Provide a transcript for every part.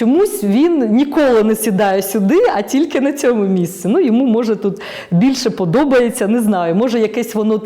чомусь він ніколи не сідає сюди, а тільки на цьому місці. Ну, йому може тут більше подобається, не знаю. Може, якесь воно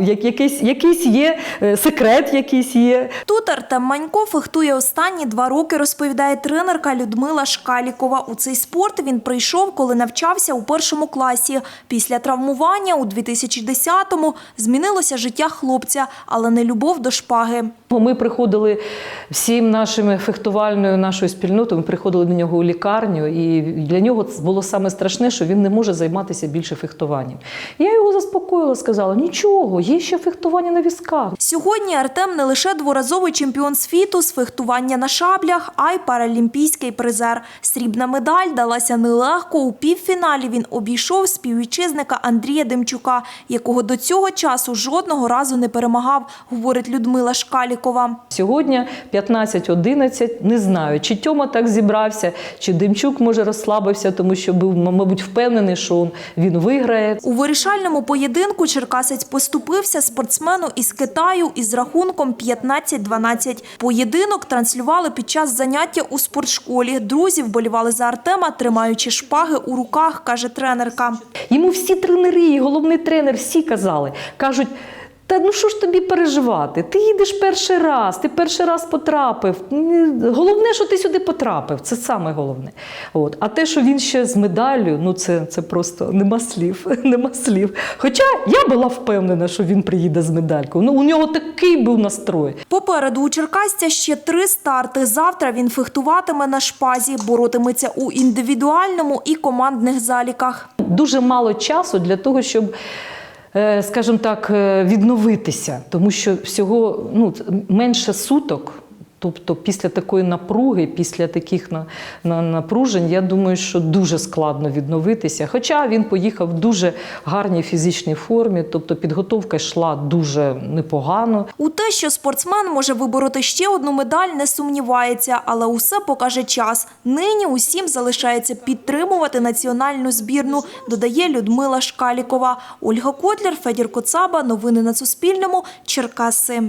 як, якийсь, якийсь є е, секрет, якийсь є. Тут Артем Манько фехтує останні два роки, розповідає тренерка Людмила Шкалікова. У цей спорт він прийшов, коли навчався у першому класі. Після травмування у 2010-му змінилося життя хлопця, але не любов до шпаги. Ми приходили всім нашими фехтувальною нашою спільнотою. Ми приходили до нього у лікарню, і для нього це було саме страшне, що він не може займатися більше фехтуванням. Я його заспокоїла, сказала: нічого, є ще фехтування на візках. Сьогодні Артем не лише дворазовий чемпіон світу з фехтування на шаблях, а й паралімпійський призер. Срібна медаль далася нелегко. У півфіналі він обійшов співвітчизника Андрія Демчука, якого до цього часу жодного разу не перемагав, говорить Людмила Шкалікова. Сьогодні 15-11, не знаю, чи Тьома так зібрався, чи Демчук може розслабився, тому що був, мабуть, впевнений, що він виграє. У вирішальному поєдинку черкасець поступився спортсмену із Китаю із рахунком 15-12. Поєдинок транслювали під час заняття у спортшколі. Друзі вболівали за Артема, тримаючи шпаги у руках, каже тренерка. Йому всі тренери, і головний тренер, всі казали, кажуть. Та ну що ж тобі переживати? Ти їдеш перший раз, ти перший раз потрапив. Головне, що ти сюди потрапив. Це саме головне. От. А те, що він ще з медаллю, ну це, це просто нема слів. нема слів. Хоча я була впевнена, що він приїде з медалькою. Ну, у нього такий був настрой. Попереду у черкасця ще три старти. Завтра він фехтуватиме на шпазі, боротиметься у індивідуальному і командних заліках. дуже мало часу для того, щоб, скажімо так, е, відновитися, тому що всього ну, менше суток. Тобто після такої напруги, після таких на, на, напружень, я думаю, що дуже складно відновитися. Хоча він поїхав в дуже гарній фізичній формі, тобто підготовка йшла дуже непогано. У те, що спортсмен може вибороти ще одну медаль, не сумнівається, але усе покаже час. Нині усім залишається підтримувати національну збірну, додає Людмила Шкалікова. Ольга Котлер, Федір Коцаба. Новини на Суспільному. Черкаси.